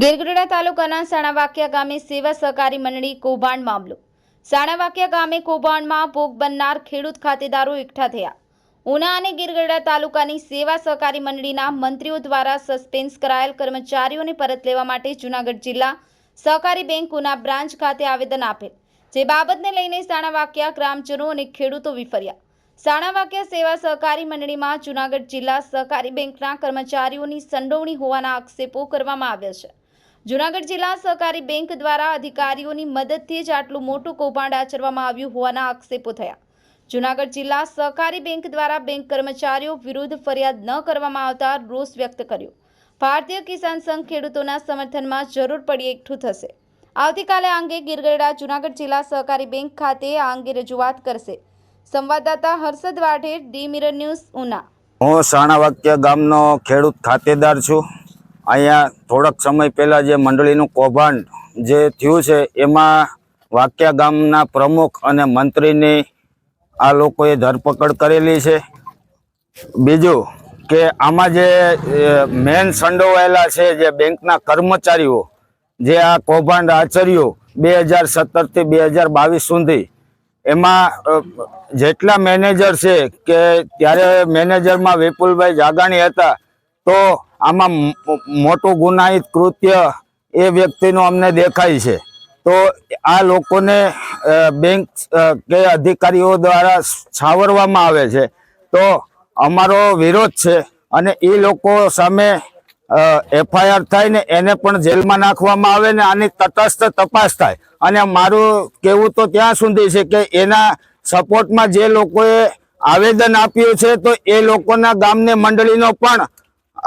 ગીરગઢડા તાલુકાના સાણાવાકિયા ગામે સેવા સહકારી મંડળી કૌભાંડ મામલો. સાણાવાકિયા ગામે કૌભાંડમાં ભોગ બનનાર ખેડૂત ખાતેદારો એકઠા થયા. ઉના અને ગીરગઢડા તાલુકાની સેવા સહકારી મંડળીના મંત્રીઓ દ્વારા સસ્પેન્સ કરાયેલ કર્મચારીઓને પરત લેવા માટે જૂનાગઢ જિલ્લા સહકારી બેંક ઉના બ્રાન્ચ ખાતે આવેદન આપેલ, જે બાબતને લઈને સાણાવાકિયા ગ્રામજનો અને ખેડૂતો વિફર્યા. સાણાવાકિયા સેવા સહકારી મંડળીમાં જૂનાગઢ જિલ્લા સહકારી બેંકના કર્મચારીઓની સંડોવણી હોવાના આક્ષેપો કરવામાં આવ્યા છે. જૂનાગઢ જિલ્લા સહકારી બેંક દ્વારા અધિકારીઓની મદદથી જ આટલું મોટું કૌભાંડ આચરવામાં આવ્યું હોવાના આક્ષેપો થયા. જૂનાગઢ જિલ્લા સહકારી બેંક દ્વારા બેંક કર્મચારીઓ વિરુદ્ધ ફરિયાદ ન કરવામાં આવતા રોષ વ્યક્ત કર્યો. ભારતીય કિસાન સંઘ ખેડૂતોના સમર્થનમાં જરૂર પડી એકઠું થશે. આવતીકાલે આ અંગે ગીરગઢડા જૂનાગઢ જિલ્લા સહકારી બેંક ખાતે આ અંગે રજૂઆત કરશે. સંવાદદાતા Harshad Vadher, D mirror news, Una. હું સાણાવાક્ય ગામનો ખેડૂત ખાતેદાર છું. અહીંયા થોડાક સમય પહેલાં જે મંડળીનું કૌભાંડ જે થયું છે, એમાં વાક્યા ગામના પ્રમુખ અને મંત્રીની આ લોકોએ ધરપકડ કરેલી છે. બીજું કે આમાં જે મેન સંડોવાયેલા છે જે બેંકના કર્મચારીઓ, જે આ કૌભાંડ આચર્યું બે હજાર સત્તરથી બે હજાર બાવીસ સુધી, એમાં જેટલા મેનેજર છે કે ત્યારે મેનેજરમાં વિપુલભાઈ જાગાણી હતા, તો આમાં મોટું ગુનાહિત કૃત્ય એ વ્યક્તિનું અમને દેખાય છે. તો આ લોકોને બેંક કે અધિકારીઓ દ્વારા છાવરવામાં આવે છે. તો અમારો વિરોધ છે અને એ લોકો સામે એફઆઈઆર થાય ને એને પણ જેલમાં નાખવામાં આવે ને આની તટસ્થ તપાસ થાય. અને મારું કહેવું તો ત્યાં સુધી છે કે એના સપોર્ટમાં જે લોકોએ આવેદન આપ્યું છે તો એ લોકોના ગામને મંડળીનો પણ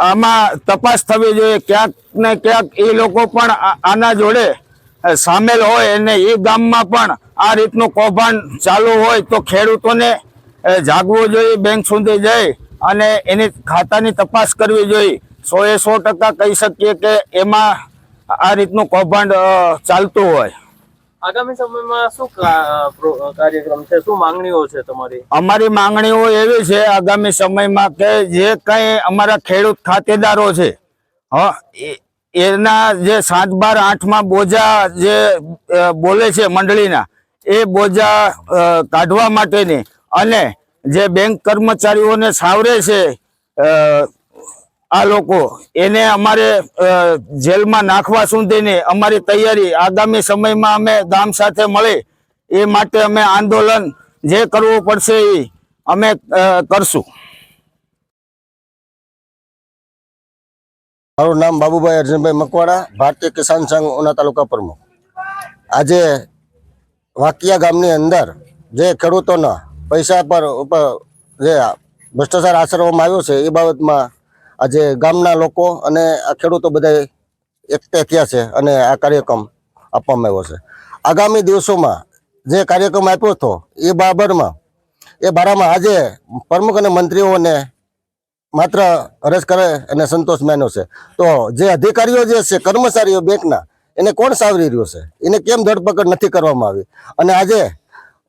આમાં તપાસ થવી જોઈએ. ક્યાંક ને ક્યાંક એ લોકો પણ આના જોડે સામેલ હોય અને એ ગામમાં પણ આ રીતનું કૌભાંડ ચાલુ હોય તો ખેડૂતોને જાગવું જોઈએ, બેંક સુધી જઈ અને એની ખાતાની તપાસ કરવી જોઈએ. સો એ સો ટકા કહી શકીએ કે એમાં આ રીતનું કૌભાંડ ચાલતું હોય. આગામી સમયમાં શું કાર્યક્રમ છે? શું માંગણીઓ છે તમારી? અમારી માંગણીઓ એવી છે, આગામી સમયમાં કે જે કંઈ અમારા ખેડૂત ખાતેદારો છે, હા એના જે સાત બાર આઠમાં બોજા જે બોલે છે મંડળીના, એ બોજા કાઢવા માટેની અને જે બેંક કર્મચારીઓને સાવરે છે આ લોકો એને અમારે જેલમાં નાખવા સુધીની અમારી તૈયારી આગામી સમયમાં અમે ગામ સાથે મળી એ માટે અમે આંદોલન જે કરવું પડશે એ અમે કરશું. મારું નામ બાબુભાઈ અર્જુનભાઈ મકવાડા ભારતીય કિસાન સંઘ ઉના તાલુકા પ્રમુખ. આજે વાકિયા ગામની અંદર જે ખેડૂતોના પૈસા પર, ઉપર જે ભ્રષ્ટાચાર આચરવામાં આવ્યો છે, એ બાબતમાં આજે ગામના લોકો અને આ ખેડૂતો બધા એકઠા થયા છે અને આ કાર્યક્રમ આપવામાં આવ્યો છે. આગામી દિવસોમાં જે કાર્યક્રમ આપ્યો હતો, એ બાબરમાં, એ બારામાં આજે પ્રમુખ અને મંત્રીઓને માત્ર અરજ કરે અને સંતોષ માન્યો છે. તો જે અધિકારીઓ જે છે, કર્મચારીઓ બેંકના, એને કોણ સાવરી રહ્યો છે? એને કેમ ધરપકડ નથી કરવામાં આવી? અને આજે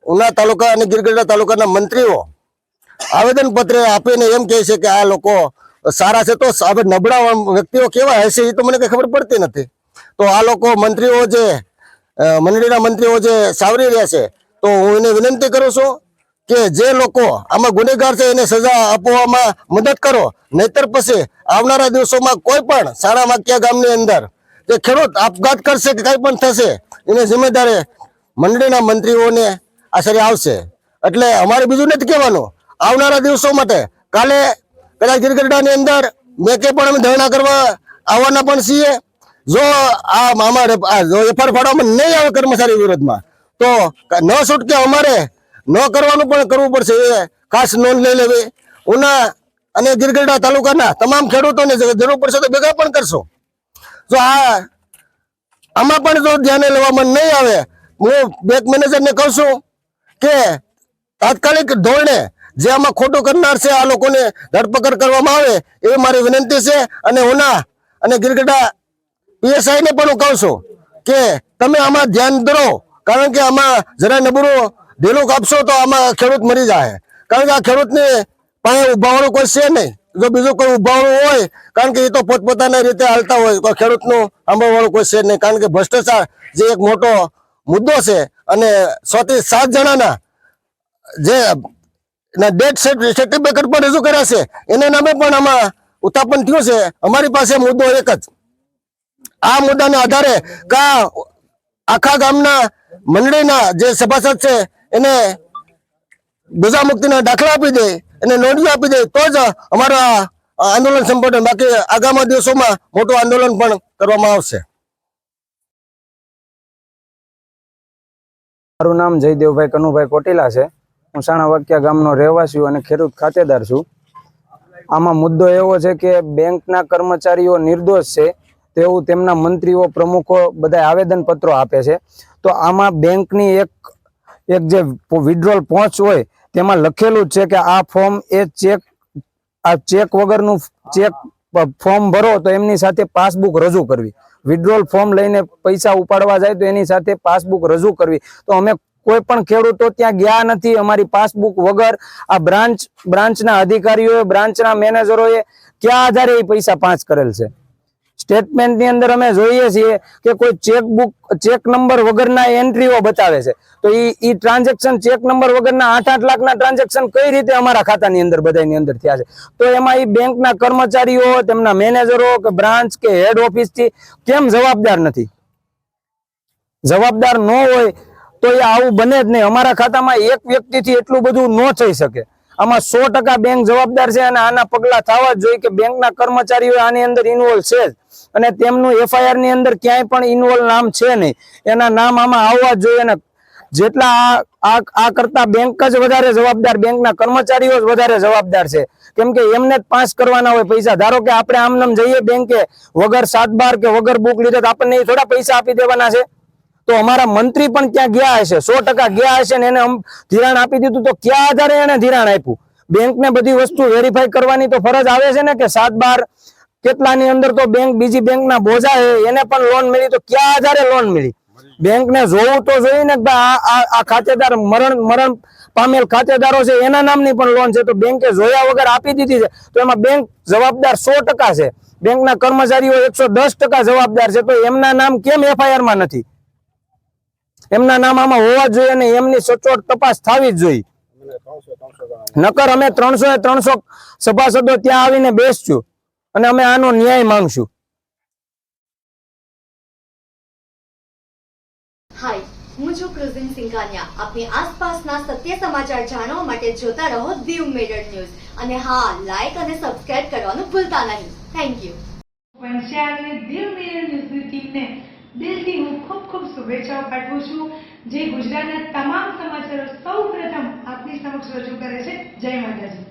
ઉના તાલુકા અને ગીરગઢડા તાલુકાના મંત્રીઓ આવેદનપત્ર આપીને એમ કહે છે કે આ લોકો સારા છે તો હવે નબળા વ્યક્તિઓ કેવા હશે એ તો મને કઈ ખબર પડતી નથી. તો આ લોકો મંત્રીઓ જે મંડળીના મંત્રીઓ જે સાવરી રહ્યા છે, તો હું એને વિનંતી કરું છું કે જે લોકો આમાં ગુનેગાર છે એને સજા આપવામાં મદદ કરો. નહીતર પછી આવનારા દિવસોમાં કોઈ પણ સારા વાક્યા ગામની અંદર જે ખેડૂત આપઘાત કરશે કે કંઈ પણ થશે, એને જિમ્મેદારે મંડળીના મંત્રીઓને આશરે આવશે. એટલે અમારે બીજું નથી કહેવાનું. આવનારા દિવસો માટે કાલે કદાચ ગીરગઢડાની અંદર મેકે પણ અમે ધરણા કરવા આવવાના પણ છીએ. જો આ મામા એફઆર ફાડવામાં નહીં આવે કર્મચારી વિરોધમાં તો ન છૂટકે અમારે ન કરવાનું પણ કરવું પડશે, એ ખાસ નોંધ લઈ લેવી. ઉના અને ગીરગઢડા તાલુકાના તમામ ખેડૂતોને જરૂર પડશે તો ભેગા પણ કરશો. જો આ આમાં પણ જો ધ્યાને લેવામાં નહીં આવે, હું બેંક મેનેજરને કહું છું કે તાત્કાલિક ધોરણે જે આમાં ખોટું કરનાર છે, આ લોકોને ધરપકડ કરવામાં આવે, એવી મારી વિનંતી છે અને ઉના અને ગિરગઢા પીએસઆઈ ને પણ હું કહું છું કે તમે આમાં ધ્યાન દરો, કારણ કે આમાં જરા નબળું ઢીલું કાપશો તો આમાં ખેડૂત મરી જાય કારણ કે આ ખેડૂતને પાસે ઉભાવવાનું કોઈ છે નહીં. જો બીજું કોઈ ઉભાવણું હોય, કારણ કે એ તો પોતપોતાના રીતે હાલતા હોય, કોઈ ખેડૂતનું સાંભળવાળું કોઈ છે નહીં. કારણ કે ભ્રષ્ટાચાર જે એક મોટો મુદ્દો છે અને સો થી સાત જણાના જે ડેથ સર્ટિફિકેટ પણ રજૂ કર્યા છે. એના નામે પણ આમાં ઉત્થાપન થયું છે. અમારી પાસે મુદ્દો એક જ. આ મુદ્દાના આધારે કા આખા ગામના મંડળીના જે સભાસદ છે, એને ગુજા મુક્તિના દાખલા આપી દે, એને નોંધણી આપી દે, તો જ અમારા આંદોલન સંપૂર્ણ બાકી આગામી દિવસોમાં મોટું આંદોલન પણ કરવામાં આવશે. મારું નામ જયદેવભાઈ કનુભાઈ કોટીલા છે. હું સાણા વાક્યા ગામનો રહેવાસી અને ખેડૂત ખાતેદાર છું. આમાં મુદ્દો એવો છે કે બેંકના કર્મચારીઓ નિર્દોષ છે તેવું તેમના મંત્રીઓ, પ્રમુખો બધા આવેદન પત્રો આપે છે. તો આમાં બેંકની એક એક જે વિડ્રોલ પહોંચ હોય, તેમાં લખેલું જ છે કે આ ફોર્મ એ ચેક, આ ચેક વગરનું ચેક ફોર્મ ભરો તો એમની સાથે પાસબુક રજૂ કરવી. વિડ્રોલ ફોર્મ લઈને પૈસા ઉપાડવા જાય તો એની સાથે પાસબુક રજૂ કરવી. તો અમે કોઈ પણ ખેડૂતો ત્યાં ગયા નથી. અમારી પાસબુક વગર આ બ્રાન્ચ, બ્રાન્ચના અધિકારીઓએ, બ્રાન્ચના મેનેજરોએ કયા આધારે એ પૈસા પાંચ કરેલ છે? સ્ટેટમેન્ટની અંદર અમે જોઈએ છીએ કે કોઈ ચેકબુક, ચેક નંબર વગરના એન્ટ્રીઓ બતાવે છે. તો એ ઈ ટ્રાન્ઝેક્શન ચેક નંબર વગરના આઠ આઠ લાખના ટ્રાન્ઝેક્શન કઈ રીતે અમારા ખાતાની અંદર બધાની અંદર થયા છે? તો એમાં એ બેંકના કર્મચારીઓ, તેમના મેનેજરો કે બ્રાન્ચ કે હેડ ઓફિસથી કેમ જવાબદાર નથી? જવાબદાર ન હોય તો એ આવું બને જ નહીં. અમારા ખાતામાં એક વ્યક્તિથી એટલું બધું ન થઈ શકે. આમાં સો ટકા બેંક જવાબદાર છે અને આના પગલા થવા જ જોઈએ કે બેંકના કર્મચારીઓ આની અંદર ઇન્વોલ્વ છે જ. અને તેમનું એફઆઈઆરની અંદર ક્યાંય પણ ઇન્વોલ્વ નામ છે નહીં. એના નામ આમાં આવવા જોઈએ અને જેટલા આ- કરતા બેંક જ વધારે જવાબદાર બેંકના કર્મચારીઓ જ વધારે જવાબદાર છે. કેમ કે એમને જ પાસ કરવાના હોય પૈસા. ધારો કે આપણે આમનામ જઈએ બેંકે વગર સાત બાર કે વગર બુક લીધે આપણને એ થોડા પૈસા આપી દેવાના છે. તો અમારા મંત્રી પણ ત્યાં ગયા હશે, સો ગયા હશે ને એને ધિરાણ આપી દીધું તો કયા આધારે એને ધિરાણ આપ્યું? બેંકને બધી વસ્તુ વેરીફાઈ કરવાની તો ફરજ આવે છે ને કે સાત બાર કેટલાની અંદર તો બેંક બીજી બેંકના બોજા એને પણ લોન મળી, તો કયા આધારે લોન મળી? બેંકને જોવું તો જોઈએ ને આ ખાતેદાર મરણ મરણ પામેલ ખાતેદારો છે, એના નામની પણ લોન છે, તો બેંકે જોયા વગર આપી દીધી છે, તો એમાં બેંક જવાબદાર સો છે. બેંકના કર્મચારીઓ એકસો જવાબદાર છે, તો એમના નામ કેમ એફઆઈઆરમાં નથી? એમના નામ આમાં હોવા જોઈએ અને એમની સચોટ તપાસ થવી જ જોઈએ. નકર અમે ત્રણસો એ ત્રણસો સભાસદો ત્યાં આવીને બેસશું અને અમે આનો ન્યાય માંગશું. હાય હું છું ક્રુઝિન સિંઘાનિયા. આપની આસપાસના સત્ય સમાચાર જાણવા માટે જોતા રહો દીવ મેડર ન્યૂઝ. અને હા લાઈક અને સબસ્ક્રાઇબ કરવાનું ભૂલતા નહીં. થેન્ક યુ વંશિયાળને દિલ મેળર ન્યૂઝની ટીમને દિલથી હું ખૂબ ખૂબ શુભેચ્છાઓ પાઠવું છું. જે ગુજરાતના તમામ સમાચારો સૌ પ્રથમ આપની સમક્ષ રજૂ કરે છે. જય માતાજી.